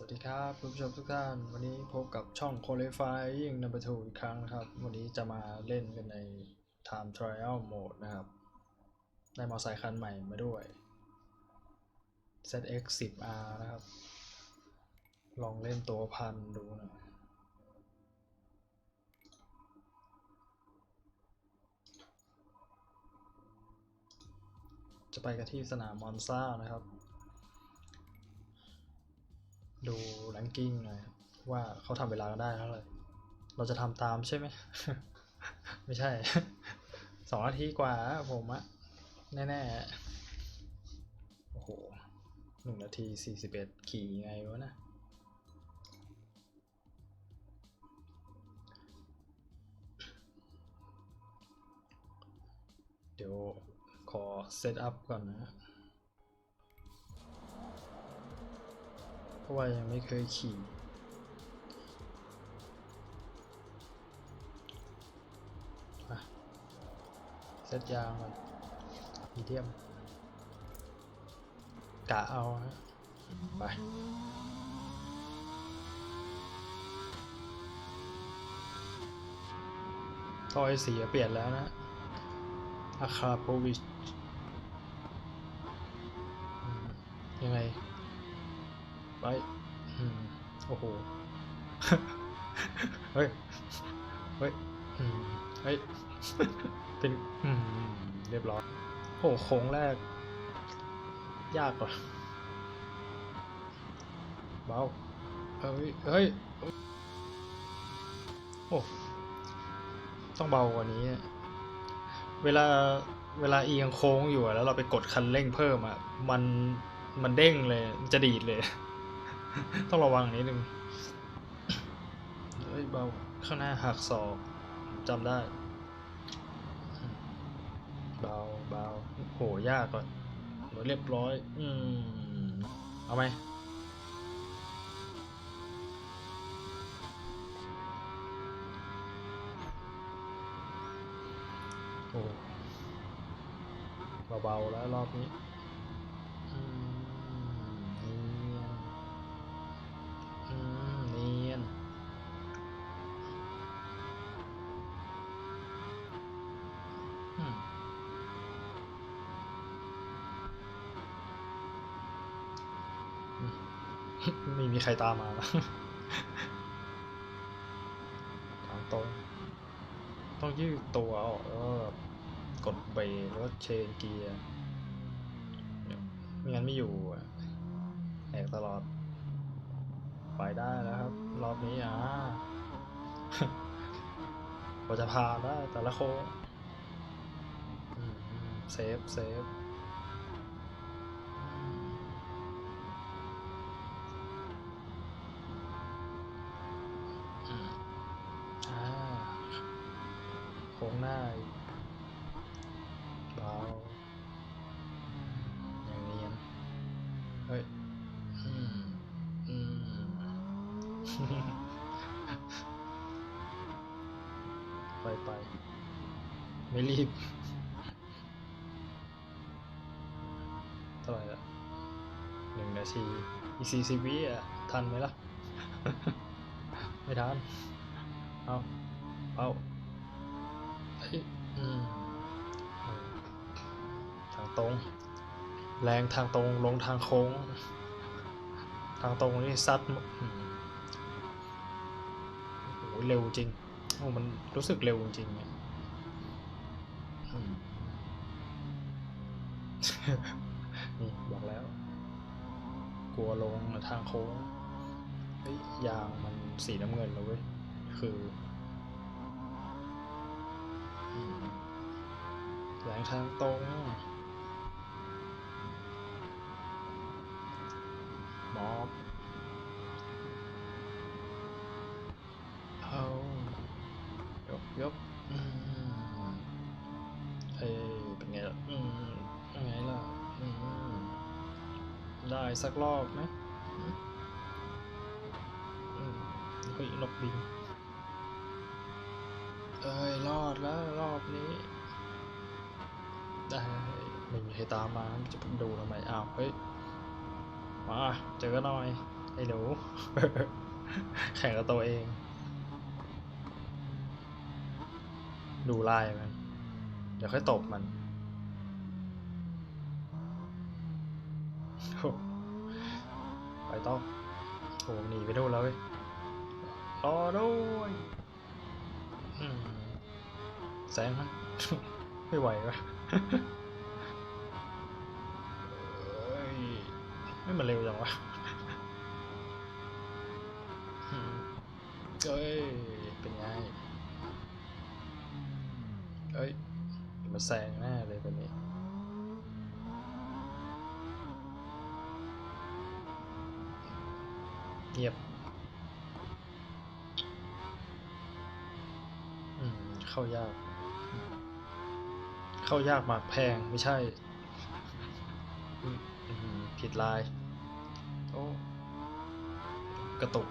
สวัสดีครับคุณผู้ชมทุกท่าน วันนี้พบกับช่อง Qualifying Number 2 อีกครั้งนะครับ วันนี้จะมาเล่นกันใน Time Trial Mode นะครับ ได้มอเตอร์ไซค์คันใหม่มาด้วย ZX 10R นะครับ ลองเล่นตัวพันดูหนะจะไปกันที่สนามมอนซ่านะครับ รงกิ้งหน่อยว่าเขาทำเวลาได้เท่าไหร่เราจะทำตามใช่ไหม ไม่ใช่ สองนาทีกว่าผมอะแน่ๆ โอ้โหหนึ่งนาทีสี่สิบเอ็ดขี่ไงวะนะเดี๋ยวขอเซตอัพก่อนนะ ราะว่ายังไม่เคยขี่เซตยางก่อนมีเดียมกะเอาฮะไปทอยสีเปลี่ยนแล้วนะอาคาโปวิชยังไง ไปอืมโอ้โห เฮ้ย เฮ้ยอืมเฮ้ยเป็นอืมเรียบร้อยโอ้โหโค้งแรก ยากกว่าเบาเฮ้ย เฮ้ย โอ้ ต้องเบากว่านี้ เวลา เวลาเอียงโค้งอยู่อะแล้วเราไปกดคันเร่งเพิ่มอะมัน มันเด้งเลยมันจะดีดเลย ต้องระวังนิดนึงเฮ้ยเบาข้างหน้าหักศอกจำได้ เบาเบาโหยากก่อนเรียบร้อย อืม เอาไหมโอ้เบาๆแล้วรอบนี้ ไม่มีใครตามมาแล้วทางตรง ต้องยืดตัวออกแล้วกดเบรกแล้วเชนเกียร์ไม่งั้นไม่อยู่แอกตลอด ไปได้แล้วครับ รอบนี้อะกว่าจะผ่าได้แต่ละโค้งเซฟเซฟอืมอ่า โค้งหน้าเบาอย่างเนียนเฮ้ยอืมอืมไปไปไม่รีบเท่าไหร่ละหนึ่งนาทีอีกสี่สิบวิอะ ทันไหมล่ะ ไม่ทัน เอา เอา ทางตรง แรงทางตรงลงทางโค้ง ทางตรงนี่ซัดโอ้โหเร็วจริงโอ้มันรู้สึกเร็วจริงเนี่ยนี่บอกแล้ว กลัวลงทางโค้งเฮ้ยางมันสีน้ำเงินแล้วเว้ยคือมแรง ทางตรง มอบเอายกยกเอ้ยเป็นไงล่ะอืมเป็นไงล่ะอืมได้สักรอบไหมอืมอืมเฮ้ยนกบินเอ้ย รอดแล้ว รอบนี้ ได้ไม่มีใครตามมาจะไปดูทำไมอ้าวเฮ้ยมาเจอกันหน่อยไอ้หนูแข่งกับตัวเอง ดูลายมัน เดี๋ยวค่อยตบมันโอ้ไปต้องโอ้หนีไปดูนแล้วเว้ยรอด้วยแซงมัน ไม่ไหววะเอ้ยไม่มันเร็วจังวะเอ้ย เป็นไง เอ้ย มาแซงแน่เลยคนนี้เงียบอืมเข้ายาก เข้ายากหมากแพงไม่ใช่ผิดลายโอ้กระตุก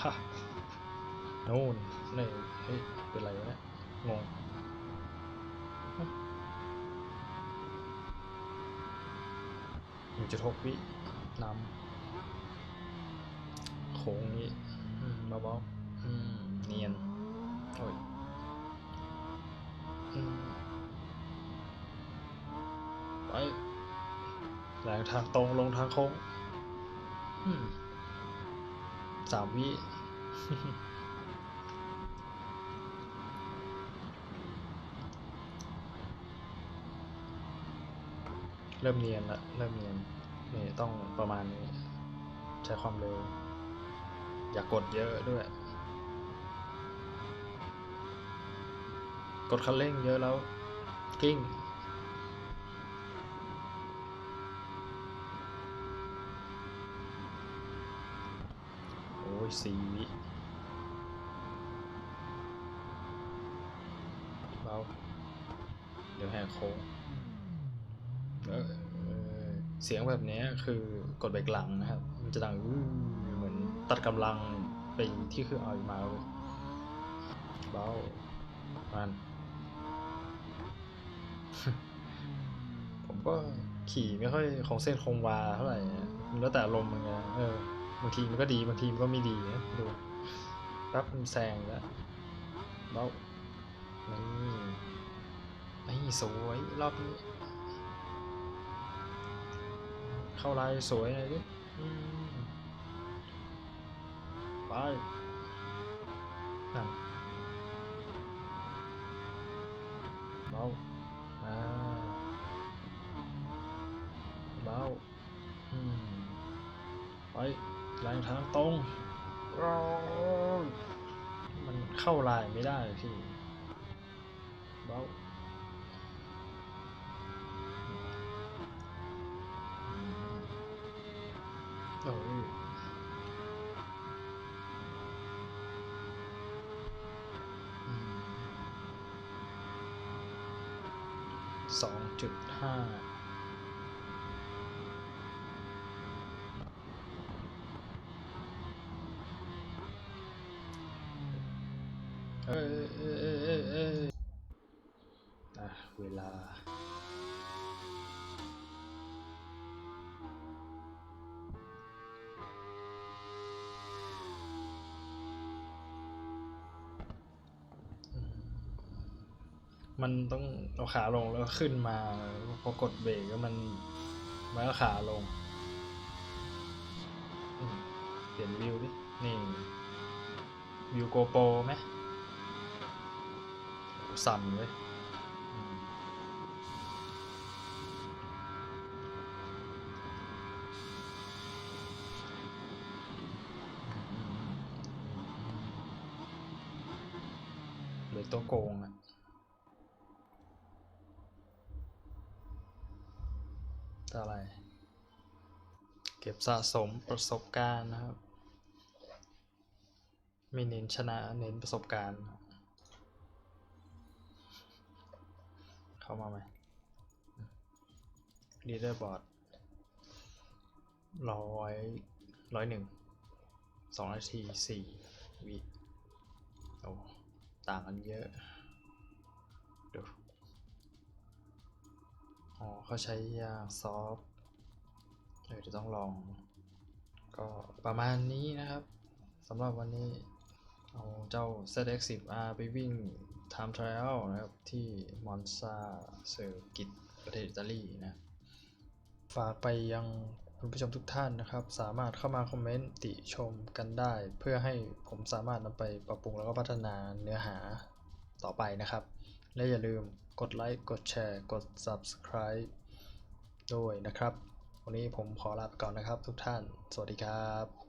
ฮะโน่นนี่เฮ้ยเป็นไรวะเนี่ยงงหนึ่งจุดหกวินำโค้งนี้มเบาๆอืมเนียนโอ้ย แรงทางตรงลงทางโค้งอืมสามวิเริ่มเนียนละเริ่มเนียนนี่ต้องประมาณนี้ ใช้ความเร็ว อย่ากกดเยอะด้วย กดคันเร่งเยอะแล้วกิ้ง สีเบาเดี๋ยวแหกโค้งเเเสียงแบบนี้คือกดเบรกหลังนะครับ มันจะดังเหมือนตัดกำลังไปที่เครื่องเอาอีกมาเลยเบามันผมก็ขี่ไม่ค่อยของเส้นคงวาเท่าไหร่มันแล้วแต่อารมเหมือนกันเออ บางทีมันก็ดีบางทีมันก็ไม่ดีนะดูรับมันแซงแล้วเบ้านี่นี่สวยรอบนี้ เข้าลายสวยเลยดิไปนั่น ทางตรงมันเข้าลายไม่ได้พี่เบ้าโอ้ยสองจุดห้า มันต้องเอาขาลงแล้วขึ้นมา พอกดเบรกแล้วมันมันก็ขาลงเปลี่ยนวิวดิ นี่ วิวโกโปรไหมสั่นเลยเหลือตัวโกงอะ ตัวอะไร เก็บสะสมประสบการณ์นะครับ ไม่เน้นชนะเน้นประสบการณ์ เข้ามาไหมลีดเดอร์บอร์ดร้อยร้อยหนึ่งสองนาทีสี่วิโอ้ต่างกันเยอะ ดู อ๋อเขาใช้ยาซอฟเดี๋ยวจะต้องลอง ก็ประมาณนี้นะครับสำหรับวันนี้เอาเจ้า ZX10R ไปวิ่ง Time Trial นะครับ ที่มอนซาเซอร์กิตประเทศอิตาลีนะ ฝากไปยังคุณผู้ชมทุกท่านนะครับ สามารถเข้ามาคอมเมนต์ติชมกันได้ เพื่อให้ผมสามารถนำไปปรับปรุงแล้วก็พัฒนาเนื้อหาต่อไปนะครับ และอย่าลืมกดไลค์ กดแชร์ กด Subscribe ด้วยนะครับ วันนี้ผมขอลาไปก่อนนะครับทุกท่าน สวัสดีครับ